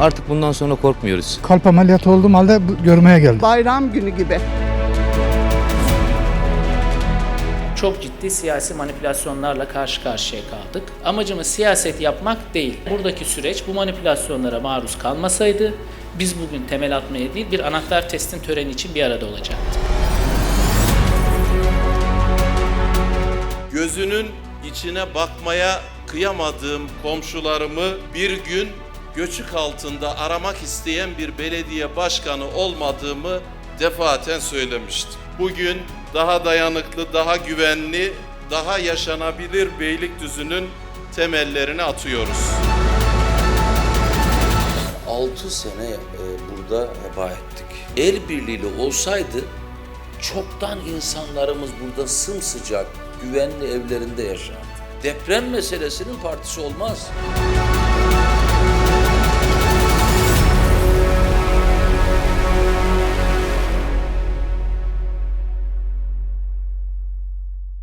Artık bundan sonra korkmuyoruz. Kalp ameliyatı olduğum halde görmeye geldim. Bayram günü gibi. çok ciddi siyasi manipülasyonlarla karşı karşıya kaldık. Amacımız siyaset yapmak değil. Buradaki süreç bu manipülasyonlara maruz kalmasaydı biz bugün temel atmaya değil bir anahtar testin töreni için bir arada olacaktık. gözünün içine bakmaya kıyamadığım komşularımı bir gün göçük altında aramak isteyen bir belediye başkanı olmadığımı defaten söylemiştim. Bugün daha dayanıklı, daha güvenli, daha yaşanabilir Beylikdüzü'nün temellerini atıyoruz. 6 sene e, burada heba ettik. El birliğiyle olsaydı çoktan insanlarımız burada sımsıcak, güvenli evlerinde yaşardı. Deprem meselesinin partisi olmaz.